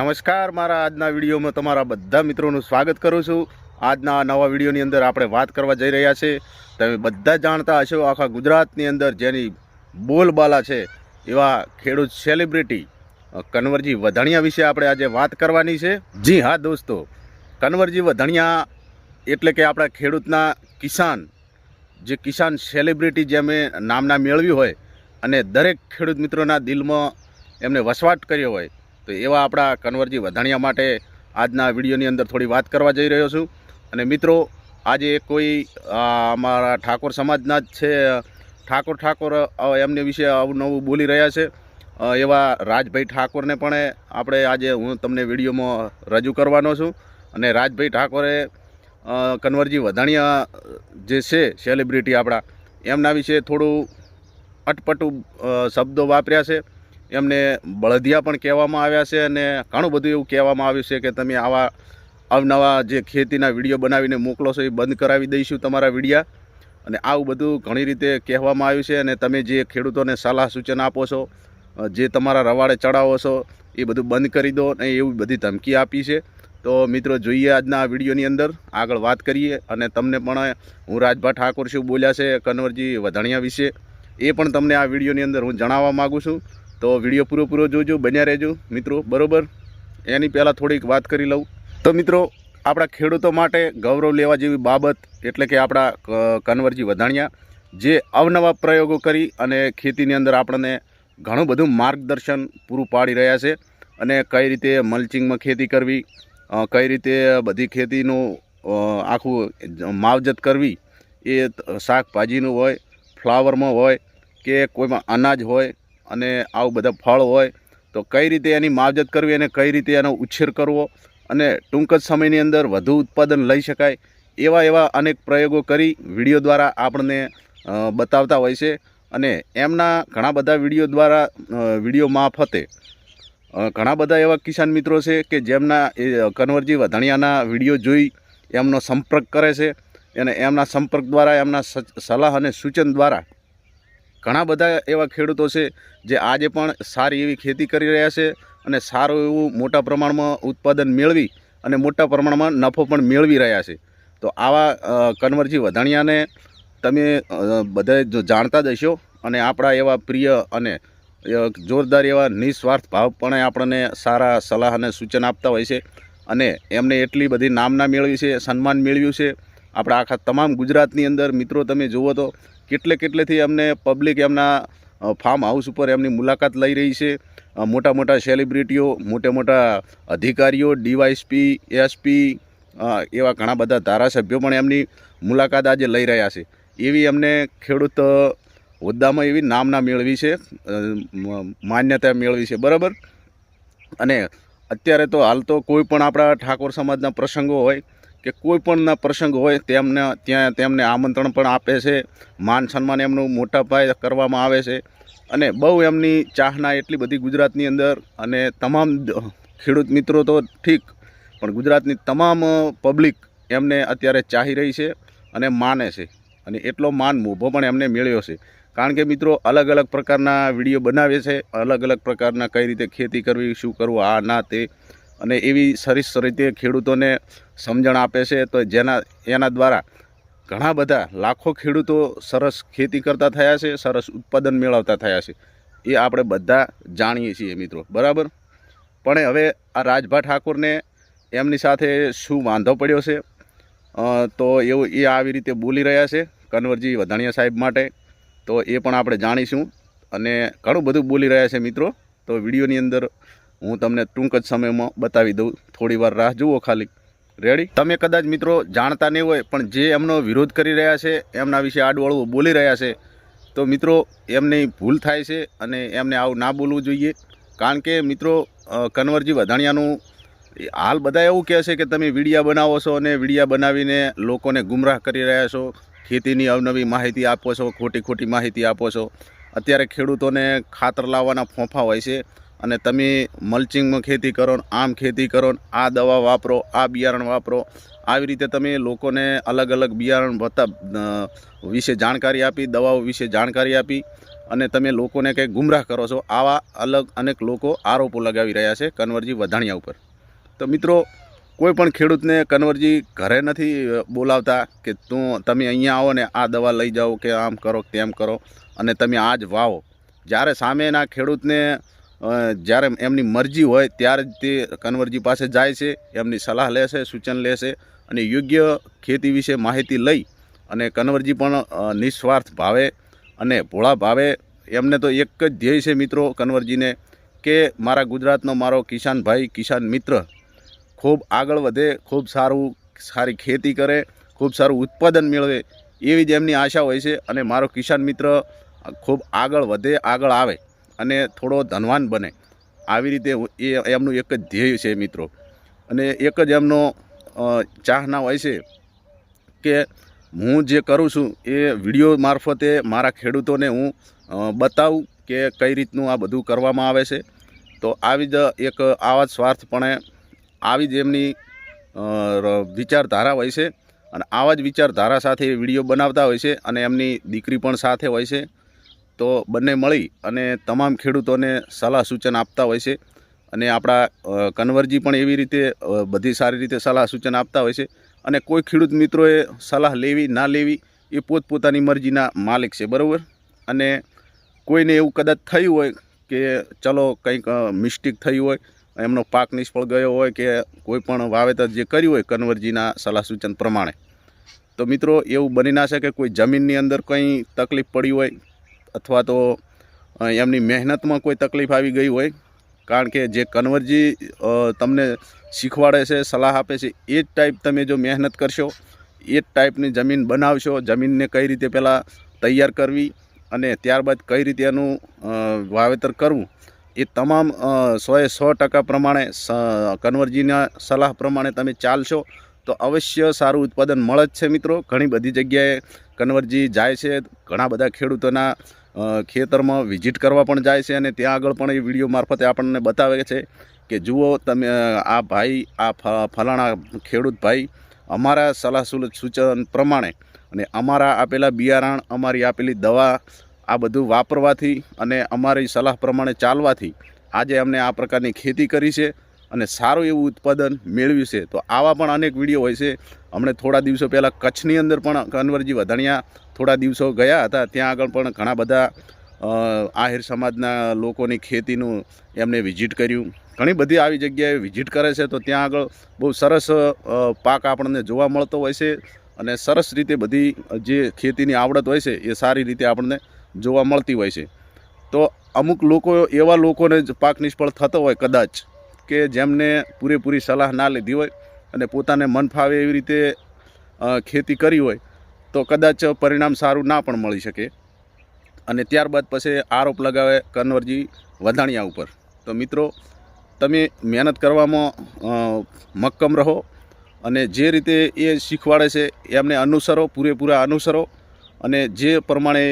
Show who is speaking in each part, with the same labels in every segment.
Speaker 1: નમસ્કાર, મારા આજના વિડીયોમાં તમારા બધા મિત્રોનું સ્વાગત કરું છું. આજના નવા વિડીયોની અંદર આપણે વાત કરવા જઈ રહ્યા છે. તમે બધા જાણતા હશો આખા ગુજરાતની અંદર જેની બોલબાલા છે એવા ખેડૂત સેલિબ્રિટી કન્વરજી વધાણિયા વિશે આપણે આજે વાત કરવાની છે. જી હા દોસ્તો, કન્વરજી વધાણિયા એટલે કે આપણા ખેડૂતના કિસાન, જે કિસાન સેલિબ્રિટી જે અમે નામના મેળવ્યું હોય અને દરેક ખેડૂત મિત્રોના દિલમાં એમને વસવાટ કર્યો હોય તો એવા આપણા કન્વરજી વધાણિયા માટે આજના વિડીયોની અંદર થોડી વાત કરવા જઈ રહ્યો છું. અને મિત્રો, આજે કોઈ અમારા ઠાકોર સમાજના જ છે. ઠાકોર ઠાકોર એમને વિશે અવનવું નવું બોલી રહ્યા છે. એવા રાજભાઈ ઠાકોરને પણ આપણે આજે હું તમને વિડીયોમાં રજૂ કરવાનો છું. અને રાજભાઈ ઠાકોરે કન્વરજી વધાણિયા જે છે, સેલિબ્રિટી આપણા, એમના વિશે થોડું અટપટું શબ્દો વાપર્યા છે. એમને બળદિયા પણ કહેવામાં આવ્યા છે અને ઘણું બધું એવું કહેવામાં આવ્યું છે કે તમે આવા અવનવા જે ખેતીના વીડિયો બનાવીને મોકલો છો એ બંધ કરાવી દઈશું તમારા વિડીયા. અને આવું બધું ઘણી રીતે કહેવામાં આવ્યું છે અને તમે જે ખેડૂતોને સલાહ સૂચન આપો છો જે તમારા રવાડે ચડાવો છો, એ બધું બંધ કરી દો અને એવી બધી ધમકી આપી છે. તો મિત્રો, જોઈએ આજના વિડીયોની અંદર. આગળ વાત કરીએ અને તમને પણ હું રાજભા ઠાકોર શું બોલ્યા છે કન્વરજી વધાણિયા વિશે. એ પણ તમને આ વિડીયોની અંદર હું જણાવવા માગું છું. તો વીડિયો પૂરો જોજો, બન્યા રહેજો. મિત્રો, બરોબર? એની પહેલાં થોડીક વાત કરી લઉં. તો મિત્રો, આપણા ખેડૂતો માટે ગૌરવ લેવા જેવી બાબત એટલે કે આપણા કન્વરજી વધાણિયા, જે અવનવા પ્રયોગો કરી અને ખેતીની અંદર આપણને ઘણું બધું માર્ગદર્શન પૂરું પાડી રહ્યા છે અને કઈ રીતે મલ્ચિંગમાં ખેતી કરવી કઈ રીતે બધી ખેતીનું આખું માવજત કરવી, એ શાકભાજીનું હોય, ફ્લાવરમાં હોય કે કોઈમાં અનાજ હોય અને આવું બધા ફળ હોય, તો કઈ રીતે એની માવજત કરવી અને કઈ રીતે એનો ઉછેર કરવો અને ટૂંક જ સમયની અંદર વધુ ઉત્પાદન લઈ શકાય, એવા એવા અનેક પ્રયોગો કરી વીડિયો દ્વારા આપણને બતાવતા હોય છે. અને એમના ઘણા બધા વીડિયો દ્વારા વીડિયો મારફતે ઘણા બધા એવા કિસાન મિત્રો છે કે જેમના એ, કન્વરજી વધાણિયાના વીડિયો જોઈ એમનો સંપર્ક કરે છે. અને એમના સંપર્ક દ્વારા, એમના સલાહ અને સૂચન દ્વારા ઘણા બધા એવા ખેડૂતો છે જે આજે પણ સારી એવી ખેતી કરી રહ્યા છે અને સારું એવું મોટા પ્રમાણમાં ઉત્પાદન મેળવી અને મોટા પ્રમાણમાં નફો પણ મેળવી રહ્યા છે. તો આવા કન્વરજી વધાણિયાને તમે બધા જો જાણતા જ હશો અને આપણા એવા પ્રિય અને જોરદાર એવા નિસ્વાર્થ ભાવપણે આપણને સારા સલાહ અને સૂચન આપતા હોય છે અને એમને એટલી બધી નામના મેળવી છે, સન્માન મેળવ્યું છે. આપણા આખા તમામ ગુજરાતની અંદર મિત્રો તમે જુઓ તો કેટલે કેટલેથી અમને પબ્લિક એમના ફાર્મ હાઉસ ઉપર એમની મુલાકાત લઈ રહી છે. મોટા મોટા સેલિબ્રિટીઓ મોટા મોટા અધિકારીઓ ડીવાયસપી એસપી એવા ઘણા બધા ધારાસભ્યો પણ એમની મુલાકાત આજે લઈ રહ્યા છે. એવી એમને ખેડૂત હોદ્દામાં એવી નામના મેળવી છે માન્યતા મેળવી છે, બરાબર? અને અત્યારે તો હાલ તો કોઈ પણ આપણા ઠાકોર સમાજના પ્રસંગો હોય કે કોઈ પણના પ્રસંગ હોય, તેમને ત્યાં તેમને આમંત્રણ પણ આપે છે. માન સન્માન એમનું મોટા પાયે કરવામાં આવે છે. અને બહુ એમની ચાહના એટલી બધી ગુજરાતની અંદર અને તમામ ખેડૂત મિત્રો તો ઠીક, પણ ગુજરાતની તમામ પબ્લિક એમને અત્યારે ચાહી રહી છે અને માને છે. અને એટલો માન મોભો પણ એમને મેળ્યો છે. કારણ કે મિત્રો, અલગ અલગ પ્રકારના વીડિયો બનાવે છે, અલગ અલગ પ્રકારના કઈ રીતે ખેતી કરવી, શું કરવું, આ, ના, તે. અને એવી સરસ રીતે ખેડૂતોને સમજણ આપે છે, તો જેના, એના દ્વારા ઘણા બધા લાખો ખેડૂતો સરસ ખેતી કરતા થયા છે, સરસ ઉત્પાદન મેળવતા થયા છે. એ આપણે બધા જાણીએ છીએ મિત્રો, બરાબર? પણ હવે આ રાજભા ઠાકોરને એમની સાથે શું વાંધો પડ્યો છે? તો એવું, એ આવી રીતે બોલી રહ્યા છે કન્વરજી વધાણિયા સાહેબ માટે, તો એ પણ આપણે જાણીશું. અને ઘણું બધું બોલી રહ્યા છે મિત્રો, તો વિડીયોની અંદર હું તમને ટૂંક જ સમયમાં બતાવી દઉં. થોડી વાર રાહ જુઓ ખાલી. રેડી તમે કદાચ મિત્રો જાણતા નહીં હોય, પણ જે એમનો વિરોધ કરી રહ્યા છે, એમના વિશે આડવાળું બોલી રહ્યા છે, તો મિત્રો એમની ભૂલ થાય છે અને એમને આવું ના બોલવું જોઈએ. કારણ કે મિત્રો કન્વરજી વધાણિયાનું હાલ બધા એવું કહે છે કે તમે વિડીયા બનાવો છો અને વિડીયા બનાવીને લોકોને ગુમરાહ કરી રહ્યા છો. ખેતીની અવનવી માહિતી આપો છો ખોટી ખોટી માહિતી આપો છો. અત્યારે ખેડૂતોને ખાતર લાવવાના ફોંફા હોય છે. અને તમે મલ્ચિંગમાં ખેતી કરો આમ ખેતી કરો આ દવા વાપરો, આ બિયારણ વાપરો, આવી રીતે તમે લોકોને અલગ અલગ બિયારણ ભત્તા વિશે જાણકારી આપી, દવાઓ વિશે જાણકારી આપી અને તમે લોકોને કંઈક ગુમરાહ કરો છો, આવા અલગ અનેક લોકો આરોપો લગાવી રહ્યા છે કન્વરજી વધાણિયા ઉપર. તો મિત્રો, કોઈ પણ ખેડૂતને કન્વરજી ઘરે નથી બોલાવતા કે તું, તમે અહીંયા આવો ને આ દવા લઈ જાઓ કે આમ કરો તેમ કરો અને તમે આ જ વાવો. જ્યારે સામેના ખેડૂતને જ્યારે એમની મરજી હોય ત્યારે જ તે કન્વરજી પાસે જાય છે, એમની સલાહ લેશે સૂચન લેશે અને યોગ્ય ખેતી વિશે માહિતી લઈ અને કન્વરજી પણ નિસ્વાર્થ ભાવે અને ભોળા ભાવે. એમને તો એક જ ધ્યેય છે મિત્રો કન્વરજીને કે મારા ગુજરાતનો મારો કિસાન ભાઈ કિસાન મિત્ર ખૂબ આગળ વધે, ખૂબ સારું, સારી ખેતી કરે, ખૂબ સારું ઉત્પાદન મેળવે એવી જ એમની આશા હોય છે અને મારો કિસાન મિત્ર ખૂબ આગળ વધે, આગળ આવે. અને થોડો ધનવાન બને. આવી રીતે એ, એમનું એક જ ધ્યેય છે મિત્રો. અને એક જ એમનો ચાહના હોય છે કે હું જે કરું છું એ વીડિયો મારફતે મારા ખેડૂતોને હું બતાવું કે કઈ રીતનું આ બધું કરવામાં આવે છે. તો આવી જ એક આવા જ સ્વાર્થપણે આવી જ એમની વિચારધારા હોય છે. અને આવા જ વિચારધારા સાથે વીડિયો બનાવતા હોય છે અને એમની દીકરી પણ સાથે હોય છે. તો બંને મળી અને તમામ ખેડૂતોને સલાહ સૂચન આપતા હોય છે. અને આપણા કન્વરજી પણ એવી રીતે બધી સારી રીતે સલાહ સૂચન આપતા હોય છે. અને કોઈ ખેડૂત મિત્રોએ સલાહ લેવી, ના લેવી, એ પોતપોતાની મરજીના માલિક છે, બરાબર? અને કોઈને એવું કદાચ થયું હોય કે ચલો કંઈક મિસ્ટેક થઈ હોય, એમનો પાક નિષ્ફળ ગયો હોય કે કોઈ પણ વાવેતર જે કર્યું હોય કન્વરજીના સલાહ સૂચન પ્રમાણે. તો મિત્રો, એવું બની ના શકે, કોઈ જમીનની અંદર કંઈ તકલીફ પડી હોય અથવા તો એમની મહેનતમાં કોઈ તકલીફ આવી ગઈ હોય, કારણ કે જે કન્વરજી તમને શીખવાડે છે, સલાહ આપે છે, એ જ ટાઈપ તમે જો મહેનત કરશો, એ જ ટાઈપની જમીન બનાવશો, જમીનને કઈ રીતે પહેલાં તૈયાર કરવી અને ત્યારબાદ કઈ રીતે એનું વાવેતર કરવું, એ તમામ સોએ સો ટકા પ્રમાણે કન્વરજીના સલાહ પ્રમાણે તમે ચાલશો, તો અવશ્ય સારું ઉત્પાદન મળે જ છે મિત્રો. ઘણી બધી જગ્યાએ કન્વરજી જાય છે, ઘણા બધા ખેડૂતોના ખેતરમાં વિઝિટ કરવા પણ જાય છે અને ત્યાં આગળ પણ એ વીડિયો મારફતે આપણને બતાવે છે કે જુઓ તમે આ ભાઈ, આ ફલાણા ખેડૂત ભાઈ અમારા સલાહ સુલ- સૂચન પ્રમાણે અને અમારા આપેલા બિયારણ, અમારી આપેલી દવા આ બધું વાપરવાથી અને અમારી સલાહ પ્રમાણે ચાલવાથી આજે અમને આ પ્રકારની ખેતી કરી છે અને સારું એવું ઉત્પાદન મેળવ્યું છે. તો આવા પણ અનેક વીડિયો હોય છે હમણે થોડા દિવસો પહેલાં કચ્છની અંદર પણ કન્વરજી વધાણિયા થોડા દિવસો ગયા હતા. ત્યાં આગળ પણ ઘણા બધા આહિર સમાજના લોકોની ખેતીનું એમને વિઝિટ કર્યું. ઘણી બધી આવી જગ્યાએ વિઝિટ કરે છે તો ત્યાં આગળ બહુ સરસ પાક આપણને જોવા મળતો હોય છે અને સરસ રીતે બધી જે ખેતીની આવડત હોય છે એ સારી રીતે આપણને જોવા મળતી હોય છે. તો અમુક લોકો, એવા લોકોને જ પાક નિષ્ફળ થતો હોય કદાચ કે જેમને પૂરેપૂરી સલાહ ના લીધી હોય અને પોતાને મન ફાવે એવી રીતે ખેતી કરી હોય, તો કદાચ પરિણામ સારું ના પણ મળી શકે. અને ત્યારબાદ પછી આરોપ લગાવે કન્વરજી વધાણિયા ઉપર. તો મિત્રો, તમે મહેનત કરવામાં મક્કમ રહો અને જે રીતે એ શીખવાડે છે, એમને અનુસરો, પૂરેપૂરા અનુસરો અને જે પ્રમાણે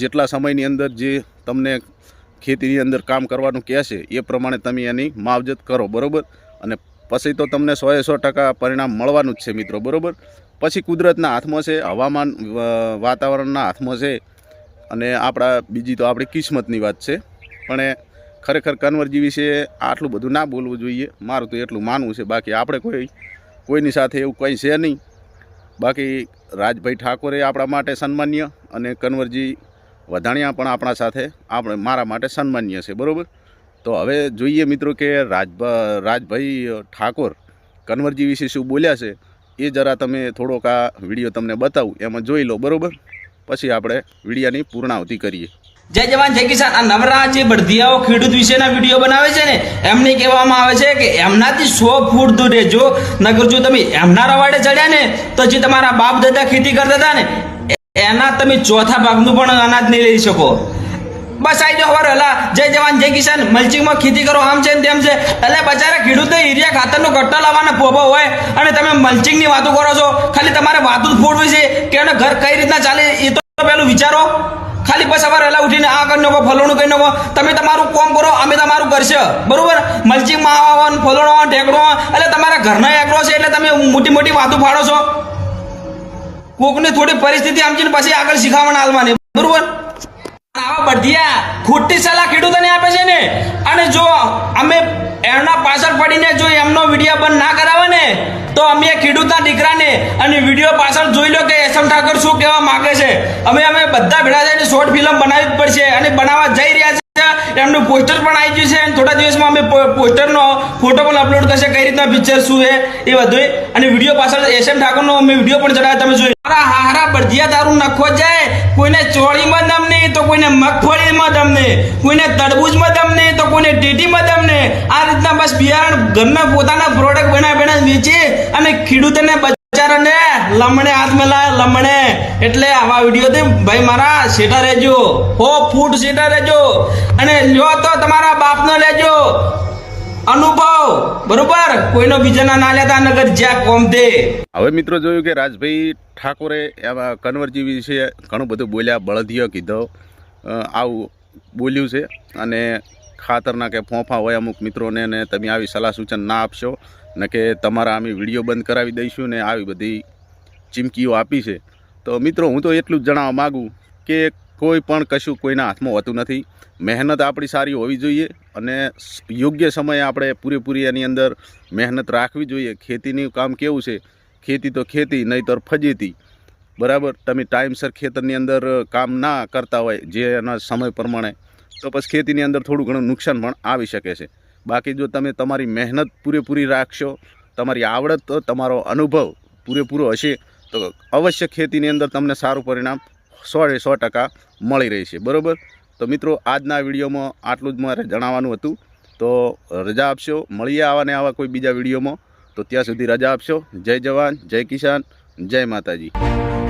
Speaker 1: જેટલા સમયની અંદર જે તમને ખેતીની અંદર કામ કરવાનું કહે છે, એ પ્રમાણે તમે એની માવજત કરો, બરાબર? અને પછી તો તમને સોએ સો ટકા પરિણામ મળવાનું જ છે મિત્રો, બરાબર? પછી કુદરતના હાથમાં છે, હવામાન વાતાવરણના હાથમાં છે, અને આપણા, બીજી તો આપણી કિસ્મતની વાત છે. પણ ખરેખર કન્વરજી વિશે આટલું બધું ના બોલવું જોઈએ. મારું તો એટલું માનવું છે. બાકી આપણે કોઈ, કોઈની સાથે એવું કંઈ છે નહીં. બાકી રાજભાઈ ઠાકોરે આપણા માટે સન્માન્ય અને કન્વરજી વધાણિયા પણ આપણા સાથે, આપણે, મારા માટે સન્માન્ય છે, બરાબર? તો હવે જોઈએ મિત્રો કે રાજભા, રાજભાઈ ઠાકોર કન્વરજી વિશે શું બોલ્યા છે, એ જરા તમે થોડોક આ વીડિયો તમને બતાવું, એમાં જોઈ લો, બરાબર? પછી આપણે વિડીયાની પૂર્ણાવતી કરીએ.
Speaker 2: જય જવાન, જય કિસાન. આ નવરા જે બળદિયાઓ ખેડૂત વિશેના વીડિયો બનાવે છે ને, એમને કહેવામાં આવે છે કે એમનાથી સો ફૂટ દૂર રહેજો. નગર જો તમે એમના રવાડે ચડ્યા ને, તો જે તમારા બાપ દાદા ખેતી કરતા હતા ને, એના તમે ચોથા ભાગનું પણ અનાજ નહીં લઈ શકો. બસ આઈ જાઓ હવાર. હલા જય જવાન, જય કિસાન. મલ્ચિંગમાં ખેતી કરો, આમ છે ને તેમ છે. એટલે બચારા ખેડૂતો યુરિયા ખાતરનો ગટ્ટો લાવવાના પોભો હોય અને તમે મલ્ચિંગની વાતો કરો છો. ખાલી તમારે વાતો જ ફોડવી છે કે એનું ઘર કઈ રીતના ચાલે, એ તો પેલું વિચારો. ખાલી બસ સવારે વહેલા ઉઠીને આ કરી નાખો, ફલોણું કરી નાખો. તમે તમારું કોમ કરો, અમે તમારું કરશે. બરોબર? મલ્ચિંગમાં આવવા ને ફલોણો ઢેકડો એટલે તમારા ઘરના એકડો છે એટલે તમે મોટી મોટી વાતો ફાડો છો. કોકની થોડી પરિસ્થિતિ સમજીને પછી આગળ શીખવાના હાલવાની બરોબર? આવા બઢિયા ખોટી સલાહ ખેડૂતોને આપે છે ને? અને જો અમે એમના પાછળ પડીને જો એમનો વીડિયો બંધ ના કરાવે ને, તો અમે ખેડૂતના દીકરાને અને વીડિયો પાછળ જોઈ લો કે એસએમ ઠાકર શું કહેવા માંગે છે. અમે અમે બધા ભેળા જઈને શોર્ટ ફિલ્મ બનાવવી જ પડશે અને બનાવવા જઈ રહ્યા છે. એમનું પોસ્ટર પણ આવી ગયું છે અને થોડા દિવસમાં અમે પોસ્ટરનો ફોટો પણ અપલોડ થશે કઈ રીતના પિક્ચર શું છે એ બધું અને વીડિયો પાછળ એસએમ ઠાકોરનો અમે વીડિયો પણ ચડાવ્યો. તમે જોઈ મારા હારા બળદિયા દારૂ નખો જાય. કોઈને ચોળીમાં દમ નહીં તો કોઈને મગફળીમાં દમ નહીં. કોઈને તરબૂચમાં દમ નહીં તો કોઈને ટેટીમાં દમ નહીં. આ રીતના બસ બિયારણ ઘરના પોતાના પ્રોડક્ટ બનાવી બનાવી વેચે અને ખેડૂતોને બચારાને લમણે હાથ મેલાય, લમણે. એટલે આવા વિડીયોથી ભાઈ, મારા સેટા રહેજો. હો, ફૂટ સેટા રહેજો. અને લ્યો તો તમારા બાપનો લેજો. અનુભવ. બરોબર? કોઈનો બીજાના ના લેતા નગર જ્યાં કોમ દે.
Speaker 1: હવે મિત્રો જોયું કે રાજભાઈ ઠાકોરે કન્વરજી વિશે ઘણું બધું બોલ્યા, બળદિયો કીધો. આવું બોલ્યું છે. અને ખાતરના કે ફોંફા હોય અમુક મિત્રોને ને તમે આવી સલાહ સૂચન ના આપશો. ને કે તમારા અમે વીડિયો બંધ કરાવી દઈશું ને આવી બધી ચીમકીઓ આપી છે. તો મિત્રો, હું તો એટલું જ જણાવવા માગું કે કોઈ પણ કશું કોઈના હાથમાં હોતું નથી. મહેનત આપણી સારી હોવી જોઈએ અને યોગ્ય સમયે આપણે પૂરેપૂરી એની અંદર મહેનત રાખવી જોઈએ. ખેતીનું કામ કેવું છે? ખેતી તો ખેતી, નહીંતર ફજેતી. બરાબર? તમે ટાઈમસર ખેતરની અંદર કામ ના કરતા હોય જે એના સમય પ્રમાણે. તો પછી ખેતીની અંદર થોડું ઘણું નુકસાન પણ આવી શકે છે. બાકી જો તમે તમારી મહેનત પૂરેપૂરી રાખશો, તમારી આવડત તમારો અનુભવ પૂરેપૂરો હશે, તો અવશ્ય ખેતીની અંદર તમને સારું પરિણામ સો સો ટકા મળી રહેશે. બરાબર? તો મિત્રો, આજના વિડીયોમાં આટલું જ મારે જણાવવાનું હતું. તો રજા આપશો, મળીએ આવા ને આવા કોઈ બીજા વિડીયોમાં. તો ત્યાં સુધી રજા આપશો. જય જવાન, જય કિસાન, જય માતાજી.